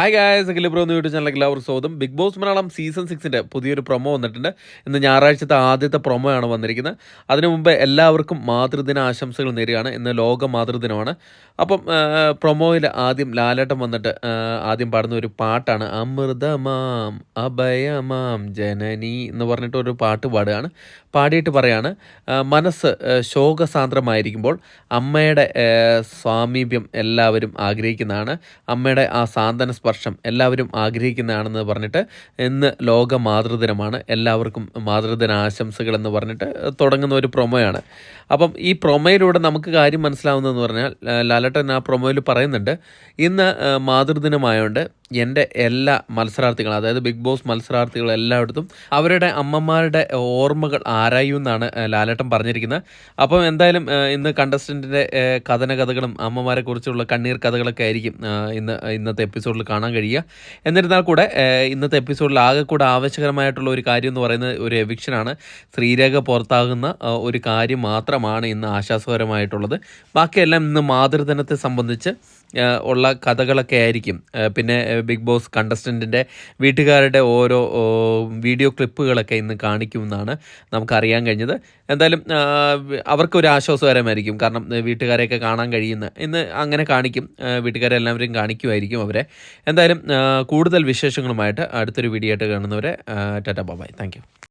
Hi guys bro എന്ന് YouTube ചാനലിലേക്ക് എല്ലാവർക്കും സ്വാഗതം. ബിഗ് ബോസ് മലയാളം സീസൺ സിക്സിന്റെ പുതിയൊരു പ്രൊമോ വന്നിട്ടുണ്ട്. ഇന്ന് ഞായറാഴ്ചത്തെ ആദ്യത്തെ പ്രൊമോ ആണ് വന്നിരിക്കുന്നത്. അതിനു മുമ്പ് എല്ലാവർക്കും മാതൃദിന ആശംസകൾ നേരുകയാണ്. ഇന്ന് ലോക മാതൃദിനമാണ്. അപ്പം പ്രൊമോയിൽ ആദ്യം ലാലേട്ടൻ വന്നിട്ട് ആദ്യം പാടുന്ന ഒരു പാട്ടാണ്. അമൃതമാം അഭയമാം ജനനി എന്ന് പറഞ്ഞിട്ട് ഒരു പാട്ട് പാടുകയാണ്. പാടിയിട്ട് പറയാണ് മനസ്സ് ശോകസാന്ദ്രമായിരിക്കുമ്പോൾ അമ്മയുടെ സ്വാമീപ്യം എല്ലാവരും ആഗ്രഹിക്കുന്നതാണ്. അമ്മയുടെ ആ സാന്ത്വന എല്ലാവരും ആഗ്രഹിക്കുന്നതാണെന്ന് പറഞ്ഞിട്ട് ഇന്ന് ലോക മാതൃദിനമാണ്. എല്ലാവർക്കും മാതൃദിന ആശംസകൾ എന്ന് പറഞ്ഞിട്ട് തുടങ്ങുന്ന ഒരു പ്രൊമോയാണ്. അപ്പം ഈ പ്രൊമോയിലൂടെ നമുക്ക് കാര്യം മനസ്സിലാവുന്നതെന്ന് പറഞ്ഞാൽ ലാലട്ടൻ ആ പ്രൊമോയിൽ പറയുന്നുണ്ട് ഇന്ന് മാതൃദിനമായതുകൊണ്ട് എന്റെ എല്ലാ മത്സരാർത്ഥികളും അതായത് ബിഗ് ബോസ് മത്സരാർത്ഥികൾ എല്ലായിടത്തും അവരുടെ അമ്മമാരുടെ ഓർമ്മകൾ ആരായുമെന്നാണ് ലാലേട്ടൻ പറഞ്ഞിരിക്കുന്നത്. അപ്പം എന്തായാലും ഇന്ന് കണ്ടസ്റ്റന്റിന്റെ കഥന കഥകളും അമ്മമാരെ കുറിച്ചുള്ള കണ്ണീർ കഥകളൊക്കെ ആയിരിക്കും ഇന്ന് ഇന്നത്തെ എപ്പിസോഡിൽ കാണാൻ കഴിയുക. എന്നിരുന്നാൽ കൂടെ ഇന്നത്തെ എപ്പിസോഡിൽ ആകെ കൂടെ ആവശ്യകരമായിട്ടുള്ള ഒരു കാര്യം എന്ന് പറയുന്നത് ഒരു എവിക്ഷനാണ് ശ്രീരേഖ പുറത്താകുന്ന ഒരു കാര്യം മാത്രമാണ് ഇന്ന് ആശ്വാസകരമായിട്ടുള്ളത്. ബാക്കിയെല്ലാം ഇന്ന് മാതൃദിനത്തെ സംബന്ധിച്ച് ഉള്ള കഥകളൊക്കെ ആയിരിക്കും. പിന്നെ ബിഗ് ബോസ് കണ്ടസ്റ്റന്റിന്റെ വീട്ടുകാരുടെ ഓരോ വീഡിയോ ക്ലിപ്പുകളൊക്കെ ഇന്ന് കാണിക്കുമെന്നാണ് നമുക്കറിയാൻ കഴിഞ്ഞത്. എന്തായാലും അവർക്കൊരു ആശ്വാസകരമായിരിക്കും കാരണം വീട്ടുകാരെയൊക്കെ കാണാൻ കഴിയുന്ന ഇന്ന് അങ്ങനെ കാണിക്കും വീട്ടുകാരെല്ലാവരും കാണിക്കുമായിരിക്കും അവരെ. എന്തായാലും കൂടുതൽ വിശേഷങ്ങളുമായിട്ട് അടുത്തൊരു വീഡിയോ ആയിട്ട് കാണുന്നവരെ ടാറ്റ ബൈ താങ്ക്